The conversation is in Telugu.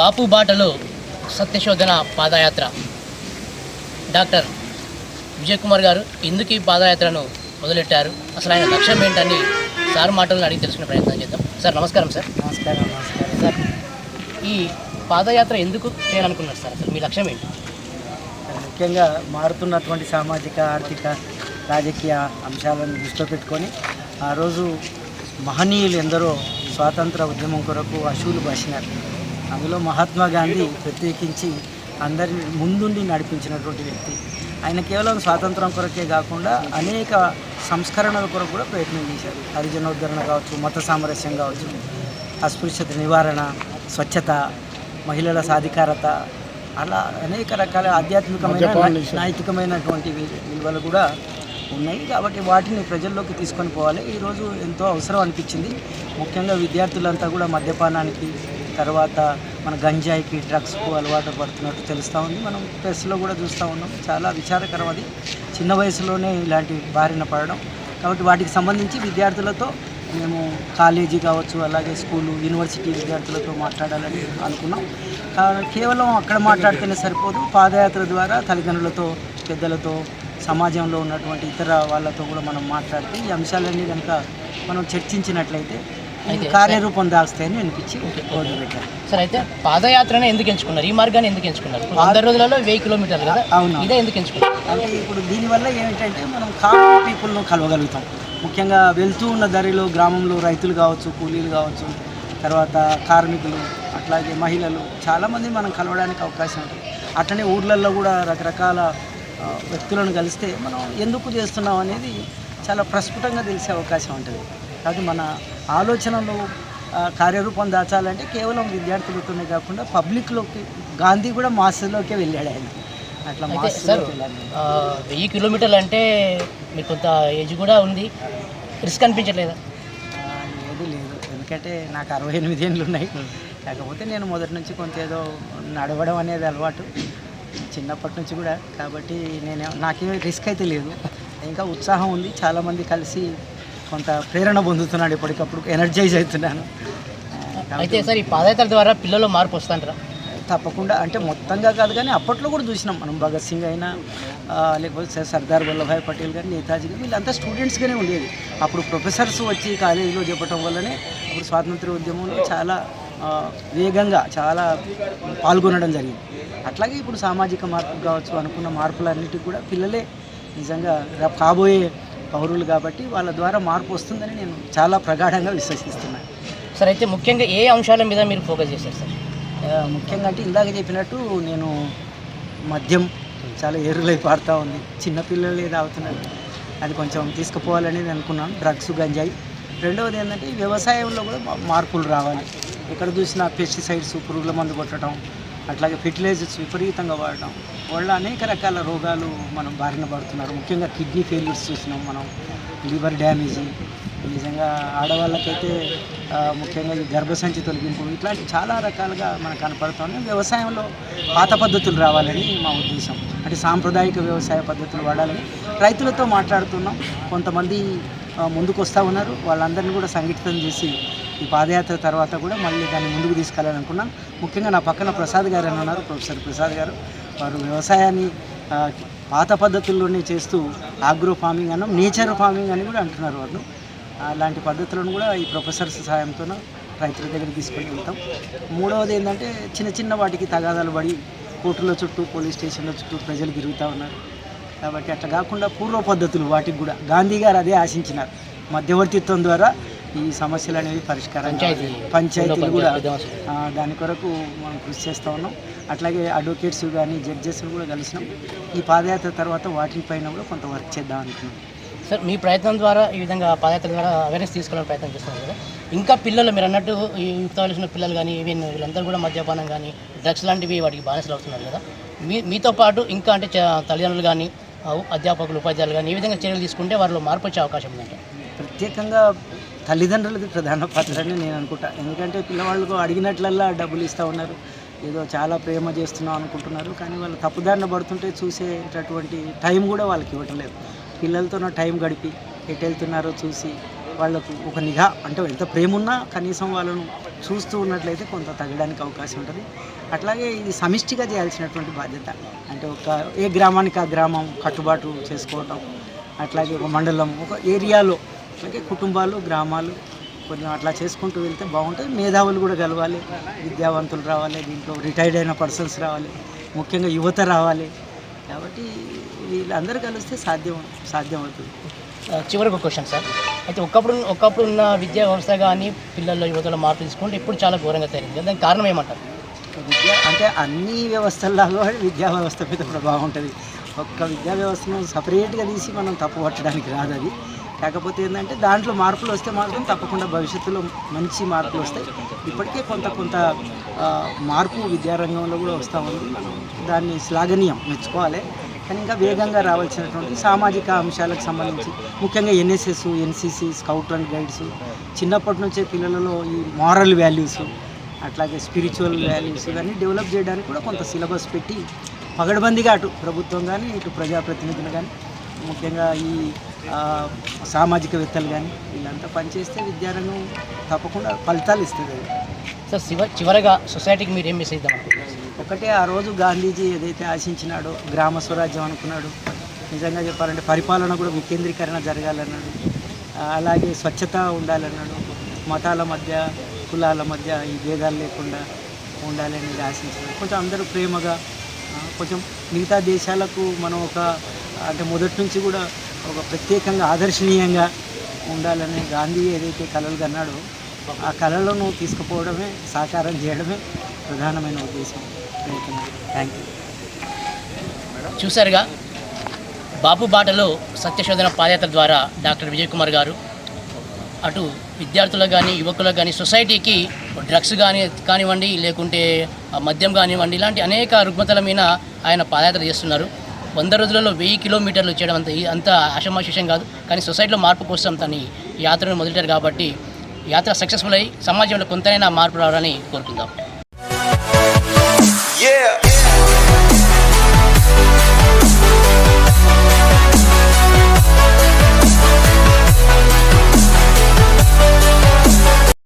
బాపు బాటలో సత్యశోధన పాదయాత్ర. డాక్టర్ విజయ్ కుమార్ గారు ఎందుకు ఈ పాదయాత్రను మొదలెట్టారు? అసలు ఆయన లక్ష్యం ఏంటని సార్ మాటలను అడిగి తెలుసుకునే ప్రయత్నం చేద్దాం. సార్ నమస్కారం సార్. నమస్కారం నమస్కారం. సార్ ఈ పాదయాత్ర ఎందుకు చేయాలనుకున్నారు సార్? అసలు మీ లక్ష్యం ఏంటి? ముఖ్యంగా మారుతున్నటువంటి సామాజిక ఆర్థిక రాజకీయ అంశాలను దృష్టిలో పెట్టుకొని ఆ రోజు మహనీయులు ఎందరో స్వాతంత్ర ఉద్యమం కొరకు అశువులు బసినారు అందులో మహాత్మా గాంధీ ప్రత్యేకించి అందరిని ముందుండి నడిపించినటువంటి వ్యక్తి. ఆయన కేవలం స్వాతంత్రం కొరకే కాకుండా అనేక సంస్కరణల కొరకు కూడా ప్రయత్నం చేశారు. హరిజనోద్ధరణ కావచ్చు మత సామరస్యం కావచ్చు అస్పృశ్యత నివారణ స్వచ్ఛత మహిళల సాధికారత అలా అనేక రకాల ఆధ్యాత్మికమైన నైతికమైనటువంటి విలువలు కూడా ఉన్నాయి. కాబట్టి వాటిని ప్రజల్లోకి తీసుకొని పోవాలి. ఈరోజు ఎంతో అవసరం అనిపించింది. ముఖ్యంగా విద్యార్థులంతా కూడా మద్యపానానికి తర్వాత మన గంజాయికి డ్రగ్స్కు అలవాటు పడుతున్నట్టు తెలుస్తూ ఉంది. మనం ప్రెస్లో కూడా చూస్తూ ఉన్నాం. చాలా విచారకరం అది. చిన్న వయసులోనే ఇలాంటి బారిన పడడం. కాబట్టి వాటికి సంబంధించి విద్యార్థులతో మేము కాలేజీ కావచ్చు అలాగే స్కూలు యూనివర్సిటీ విద్యార్థులతో మాట్లాడాలని అనుకున్నాం. కేవలం అక్కడ మాట్లాడితేనే సరిపోదు. పాదయాత్ర ద్వారా తల్లిదండ్రులతో పెద్దలతో సమాజంలో ఉన్నటువంటి ఇతర వాళ్ళతో కూడా మనం మాట్లాడితే ఈ అంశాలన్నీ కనుక మనం చర్చించినట్లయితే కార్యరూపం దాస్తాయని అనిపించి మొదలుపెట్టారు సార్ అయితే పాదయాత్రనే ఎందుకు ఎంచుకున్నారు? ఈ మార్గాన్ని ఎందుకు ఎంచుకున్నారు? వంద రోజులలో వెయ్యి కిలోమీటర్లు కదా? అవును. ఇదే ఎందుకు ఎంచుకున్నారు? అంటే ఇప్పుడు దీనివల్ల ఏమిటంటే మనం కామన్ పీపుల్ను కలవగలుగుతాం. ముఖ్యంగా వెళ్తూ ఉన్న దారిలో గ్రామంలో రైతులు కావచ్చు కూలీలు కావచ్చు తర్వాత కార్మికులు అట్లాగే మహిళలు చాలామంది మనం కలవడానికి అవకాశం ఉంటుంది. అట్లనే ఊర్లలో కూడా రకరకాల వ్యక్తులను కలిస్తే మనం ఎందుకు చేస్తున్నాం అనేది చాలా ప్రస్ఫుటంగా తెలిసే అవకాశం ఉంటుంది. కాబట్టి మన ఆలోచనలు కార్యరూపం దాచాలంటే కేవలం విద్యార్థులతోనే కాకుండా పబ్లిక్లోకి గాంధీ కూడా మాస్లోకే వెళ్ళాడు ఆయన. అట్లా సార్ వెయ్యి కిలోమీటర్లు అంటే మీకు కొంత ఏజ్ కూడా ఉంది. రిస్క్ అనిపించట్లేదా? లేదు లేదు. ఎందుకంటే నాకు అరవై ఎనిమిది ఏళ్ళు ఉన్నాయి. కాకపోతే నేను మొదటి నుంచి కొంత ఏదో నడవడం అనేది అలవాటు. చిన్నప్పటి నుంచి కూడా. కాబట్టి నేను నాకేమీ రిస్క్ అయితే లేదు. ఇంకా ఉత్సాహం ఉంది. చాలామంది కలిసి కొంత ప్రేరణ పొందుతున్నాడు ఎప్పటికప్పుడు ఎనర్జైజ్ అవుతున్నాను. అయితే సార్ ఈ పాదయాత్ర ద్వారా పిల్లల్లో మార్పు వస్తాంటారా తప్పకుండా. అంటే మొత్తంగా కాదు కానీ అప్పట్లో కూడా చూసినాం మనం భగత్ సింగ్ అయినా లేకపోతే సర్దార్ వల్లభాయ్ పటేల్ కానీ నేతాజీ కానీ వీళ్ళంతా స్టూడెంట్స్గానే ఉండేది. అప్పుడు ప్రొఫెసర్స్ వచ్చి కాలేజీలో చెప్పడం వల్లనే అప్పుడు స్వాతంత్ర ఉద్యమంలో చాలా వేగంగా చాలా పాల్గొనడం జరిగింది. అట్లాగే ఇప్పుడు సామాజిక మార్పు కావచ్చు అనుకున్న మార్పులన్నిటికీ కూడా పిల్లలే నిజంగా కాబోయే పౌరులు కాబట్టి వాళ్ళ ద్వారా మార్పు వస్తుందని నేను చాలా ప్రగాఢంగా విశ్వసిస్తున్నాను. సార్ అయితే ముఖ్యంగా ఏ అంశాల మీద మీరు ఫోకస్ చేశారు సార్? ముఖ్యంగా అంటే ఇందాక చెప్పినట్టు నేను మద్యం చాలా ఎరులై పాడుతూ ఉంది. చిన్నపిల్లలు తాగుతున్నారు. అది కొంచెం తీసుకుపోవాలని నేను అనుకున్నాను. డ్రగ్స్ గంజాయి. రెండవది ఏంటంటే వ్యవసాయంలో కూడా మార్పులు రావాలి. ఎక్కడ చూసినా పెస్టిసైడ్స్ పురుగుల మందు కొట్టడం అట్లాగే ఫెర్టిలైజర్స్ విపరీతంగా వాడటం. వల్ల అనేక రకాల రోగాలు మనం బారిన పడుతున్నారు. ముఖ్యంగా కిడ్నీ ఫెయిల్యూర్స్ చూసినాం మనం. Liver damage. నిజంగా ఆడవాళ్ళకైతే ముఖ్యంగా ఈ గర్భసంచి తొలగింపు ఇట్లాంటి చాలా రకాలుగా మనకు కనపడుతున్నాయి. వ్యవసాయంలో పాత పద్ధతులు రావాలని మా ఉద్దేశం. అంటే సాంప్రదాయిక వ్యవసాయ పద్ధతులు వాడాలని రైతులతో మాట్లాడుతున్నాం. కొంతమంది ముందుకు వస్తూ ఉన్నారు. వాళ్ళందరినీ కూడా సంఘటితం చేసి ఈ పాదయాత్ర తర్వాత కూడా మళ్ళీ దాన్ని ముందుకు తీసుకెళ్ళాలనుకున్నాం ముఖ్యంగా నా పక్కన ప్రసాద్ గారు అని ఉన్నారు ప్రొఫెసర్ ప్రసాద్ గారు. వారు వ్యవసాయాన్ని పాత పద్ధతుల్లోనే చేస్తూ ఆగ్రో ఫార్మింగ్ అన్నాం నేచర్ ఫార్మింగ్ అని కూడా అంటున్నారు వాళ్ళు. అలాంటి పద్ధతులను కూడా ఈ ప్రొఫెసర్స్ సహాయంతో రైతుల దగ్గర తీసుకొని వెళ్తాం. మూడవది ఏంటంటే చిన్న చిన్న వాటికి తగాదాలు పడి కోర్టుల చుట్టూ పోలీస్ స్టేషన్ల చుట్టూ ప్రజలు తిరుగుతూ ఉన్నారు. కాబట్టి అట్లా కాకుండా పూర్వ పద్ధతులు వాటికి కూడా గాంధీ గారు అదే ఆశించినారు. మధ్యవర్తిత్వం ద్వారా ఈ సమస్యలు అనేవి పరిష్కారం. పంచాయతీలు కూడా దాని కొరకు మనం కృషి చేస్తూ ఉన్నాం. అట్లాగే అడ్వకేట్స్ కానీ జడ్జెస్ కూడా కలిసినాం. ఈ పాదయాత్ర తర్వాత వాటిపైన కూడా కొంత వర్క్ చేద్దాం అనుకున్నాం. సార్ మీ ప్రయత్నం ద్వారా ఈ విధంగా పాదయాత్ర ద్వారా అవేర్నెస్ తీసుకోవడానికి ప్రయత్నం చేస్తున్నారు కదా. ఇంకా పిల్లలు మీరు అన్నట్టు ఈ యుక్త వయసున్న పిల్లలు కానీ ఈవెన్ వీళ్ళందరూ కూడా మద్యపానం కానీ డ్రగ్స్ లాంటివి వాటికి బానిసలు అవుతున్నారు కదా. మీ మీతో పాటు ఇంకా అంటే చ- తల్లిదండ్రులు కానీ అధ్యాపకులు ఉపాధ్యాయులు కానీ ఈ విధంగా చర్యలు తీసుకుంటే వారిలో మార్పు వచ్చే అవకాశం ఉందంటే. ప్రత్యేకంగా తల్లిదండ్రులకి ప్రధాన పాత్ర అని నేను అనుకుంటా. ఎందుకంటే పిల్లవాళ్ళకు అడిగినట్లల్లా డబ్బులు ఇస్తూ ఉన్నారు. ఏదో చాలా ప్రేమ చేస్తున్నాం అనుకుంటున్నారు. కానీ వాళ్ళు తప్పుదారిన పడుతుంటే చూసేటటువంటి టైం కూడా వాళ్ళకి ఇవ్వటం లేదు. పిల్లలతో టైం గడిపి ఎటు వెళ్తున్నారో చూసి వాళ్ళకు ఒక నిఘా అంటే ఎంత ప్రేమ ఉన్నా కనీసం వాళ్ళను చూస్తూ ఉన్నట్లయితే కొంత తగ్గడానికి అవకాశం ఉంటుంది. అట్లాగే ఇది సమిష్టిగా చేయాల్సినటువంటి బాధ్యత. అంటే ఒక ఏ గ్రామానికి ఆ గ్రామం కట్టుబాటు చేసుకోవటం అట్లాగే ఒక మండలం ఒక ఏరియాలో అట్లాగే కుటుంబాలు గ్రామాలు కొంచెం అట్లా చేసుకుంటూ వెళ్తే బాగుంటుంది. మేధావులు కూడా కలవాలి విద్యావంతులు రావాలి దీంట్లో రిటైర్డ్ అయిన పర్సన్స్ రావాలి ముఖ్యంగా యువత రావాలి. కాబట్టి వీళ్ళందరూ కలిస్తే సాధ్యం సాధ్యం అవుతుంది. చివరికి ఒక క్వశ్చన్ సార్ అయితే ఒకప్పుడు ఒకప్పుడు ఉన్న విద్యా వ్యవస్థ కానీ పిల్లల్లో యువతలో మార్పు తీసుకుంటే ఇప్పుడు చాలా ఘోరంగా తయారైంది. దానికి కారణం ఏమంటారు? విద్య అంటే అన్ని వ్యవస్థల్లాగా విద్యా వ్యవస్థ మీద ప్రభావం బాగుంటుంది ఒక్క విద్యా వ్యవస్థను సపరేట్గా తీసి మనం తప్పు పట్టడానికి రాదు అది. కాకపోతే ఏంటంటే దాంట్లో మార్పులు వస్తే మాత్రం తప్పకుండా భవిష్యత్తులో మంచి మార్పులు వస్తాయి. ఇప్పటికే కొంత కొంత మార్పు విద్యారంగంలో కూడా వస్తూ ఉంది. మనం దాన్ని శ్లాఘనీయం మెచ్చుకోవాలి. కానీ ఇంకా వేగంగా రావాల్సినటువంటి సామాజిక అంశాలకు సంబంధించి ముఖ్యంగా NSS NCC scout and guides చిన్నప్పటి నుంచే పిల్లలలో ఈ మారల్ వాల్యూస్ అట్లాగే స్పిరిచువల్ వాల్యూస్ ఇవన్నీ డెవలప్ చేయడానికి కూడా కొంత సిలబస్ పెట్టి పగడబందిగా అటు ప్రభుత్వం కానీ ఇటు ప్రజాప్రతినిధులు కానీ ముఖ్యంగా ఈ సామాజికవేత్తలు కానీ వీళ్ళంతా పనిచేస్తే విద్యారంగం తప్పకుండా ఫలితాలు ఇస్తుంది. సార్ చివ చివరగా సొసైటీకి మీరు ఏం మెసేజ్ ఇద్దాం ఒకటే ఆ రోజు గాంధీజీ ఏదైతే ఆశించినాడో గ్రామ స్వరాజ్యం అనుకున్నాడు నిజంగా చెప్పాలంటే పరిపాలన కూడా వికేంద్రీకరణ జరగాలన్నాడు. అలాగే స్వచ్ఛత ఉండాలన్నాడు. మతాల మధ్య కులాల మధ్య ఈ భేదాలు లేకుండా ఉండాలనేది ఆశించినాడు. కొంచెం అందరూ ప్రేమగా కొంచెం మిగతా దేశాలకు మనం ఒక అంటే మొదటి నుంచి కూడా ఒక ప్రత్యేకంగా ఆదర్శనీయంగా ఉండాలని గాంధీ ఏదైతే కళలు కన్నాడో ఆ కళలను తీసుకుపోవడమే సాకారం చేయడమే ప్రధానమైన ఉద్దేశం. థ్యాంక్ యూ చూశారుగా? బాపు బాటలో సత్యశోధన పాదయాత్ర ద్వారా డాక్టర్ విజయ్ కుమార్ గారు అటు విద్యార్థులకు కానీ యువకులకు కానీ సొసైటీకి డ్రగ్స్ కానీ కానివ్వండి లేకుంటే మద్యం కానివ్వండి ఇలాంటి అనేక రుగ్మతల మీద ఆయన పాదయాత్ర చేస్తున్నారు. వంద రోజులలో వెయ్యి కిలోమీటర్లు చేయడం అంత అంత ఆషమాశేషం కాదు. కానీ సొసైటీలో మార్పు కోసం తన ఈ యాత్రను మొదలెట్టారు కాబట్టి యాత్ర సక్సెస్ఫుల్ అయ్యి సమాజంలో కొంతైనా మార్పు రావాలని కోరుకుందాం. Yeah.